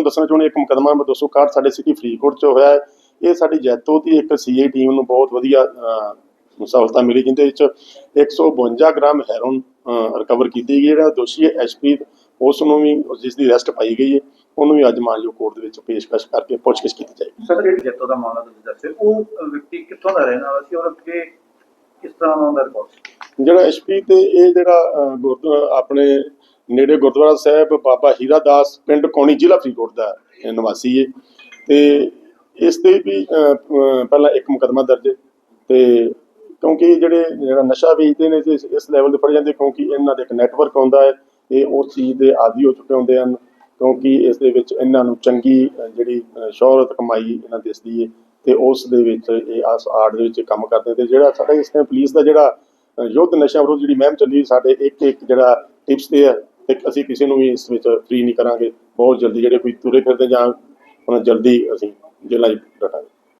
ਤੁਹਾਨੂੰ ਦੱਸਣਾ ਚਾਹੁੰਦੇ ਇੱਕ ਮੁਕਦਮਾ ਨੰਬਰ 261 ਸਾਡੇ ਸਿਟੀ ਫਰੀਦਕੋਟ ਚ ਹੋਇਆ ਹੈ। ਇਹ ਸਾਡੀ ਜੈਤੋ ਦੀ ਇੱਕ ਸੀਏ ਟੀਮ ਨੂੰ ਬਹੁਤ ਵਧੀਆ ਸਹੂਲਤਾਂ ਮਿਲੀ ਜਿੰਦੇ ਵਿੱਚ 152 ਗ੍ਰਾਮ ਹੈਰੋਨ ਰਿਕਵਰ ਕੀਤੀ ਗਈ ਜਿਹੜਾ ਦੋਸ਼ੀ ਹੈ ਐਚਪੀ ਉਸ ਨੂੰ ਵੀ ਜਿਸ ਦੀ ਅਰੈਸਟ ਪਾਈ ਗਈ ਹੈ। ਉਹਨੂੰ ਵੀ ਅੱਜ ਮਾਨਯੋਗ ਕੋਰਟ ਦੇ ਵਿੱਚ ਪੇਸ਼ਕਸ਼ ਕਰਕੇ ਪੁੱਛਗਿੱਛ ਕੀਤੀ ਜਾਏਗੀ। ਸਰ ਜਿਹੜੀ ਜੱਤੋ ਦਾ ਮਾਮਲਾ ਤੁਸੀਂ ਦੱਸਿਆ ਉਹ ਵਿਅਕਤੀ ਕਿੱਥੋਂ ਦਾ ਰਹਿਣ ਵਾਲਾ ਸੀ ਔਰ ਅੱਗੇ ਕਿਸ ਤਰ੍ਹਾਂ ਦਾ ਉਹਦਾ ਰਿਕਾਰਡ ਜਿਹੜਾ ਐਚਪੀ ਤੇ ਇਹ ਜਿਹੜਾ ਆਪਣੇ ਨੇੜੇ ਗੁਰਦੁਆਰਾ ਸਾਹਿਬ, ਬਾਬਾ ਹੀਰਾ ਦਾਸ ਪਿੰਡ ਕੌਣੀ ਜ਼ਿਲ੍ਹਾ ਫਰੀਦਕੋਟ ਦਾ ਨਿਵਾਸੀ ਹੈ ਤੇ ਇਸ ਤੇ ਵੀ ਪਹਿਲਾਂ ਇੱਕ ਮੁਕਦਮਾ ਦਰਜ ਹੈ ਤੇ ਕਿਉਂਕਿ ਜਿਹੜੇ, ਜਿਹੜਾ ਨਸ਼ਾ ਵੇਚਦੇ ਨੇ ਤੇ ਇਸ- ਲੈਵਲ ਤੇ ਫੜੇ ਜਾਂਦੇ, ਕਿਉਂਕਿ ਇਹਨਾਂ ਦਾ ਇੱਕ ਨੈਟਵਰਕ ਆਉਂਦਾ ਹੈ ਇਹ ਉਸ ਚੀਜ਼ ਦੇ ਆਦੀ ਹੋ ਚੁੱਕੇ ਹੁੰਦੇ ਹਨ, ਕਿਉਂਕਿ ਇਸ ਦੇ ਵਿੱਚ ਇਹਨਾਂ ਨੂੰ ਚੰਗੀ ਜਿਹੜੀ ਸ਼ੋਹਰਤ ਕਮਾਈ ਇਹਨਾਂ ਦਿਸਦੀ ਹੈ ਤੇ ਉਸ ਦੇ ਵਿੱਚ ਇਹ ਆਸ ਆਰਟ ਦੇ ਵਿੱਚ ਕੰਮ ਕਰਦੇ ਤੇ ਜਿਹੜਾ ਸਾਡਾ ਇਸ ਟਾਈਮ ਪੁਲਿਸ ਦਾ ਜਿਹੜਾ ਯੁੱਧ ਨਸ਼ਾ ਵਿਰੋਧ ਜਿਹੜੀ ਮਹਿਮ ਚੱਲੀ, ਸਾਡੇ ਇੱਕ ਇੱਕ ਜਿਹੜਾ ਟਿਪਸ ਤੇ ਹੈ ਤੇ ਅਸੀਂ ਕਿਸੇ ਨੂੰ ਵੀ ਇਸ ਵਿੱਚ ਫ੍ਰੀ ਨਹੀਂ ਕਰਾਂਗੇ, ਬਹੁਤ ਜਲਦੀ ਜਿਹੜੇ ਕੋਈ ਤੁਰੇ ਫਿਰਦੇ ਜਾਂ ਉਹਨਾਂ ਜਲਦੀ ਅਸੀਂ ਜੇਲ੍ਹਾਂ 'ਚ ਡਟਾਂਗੇ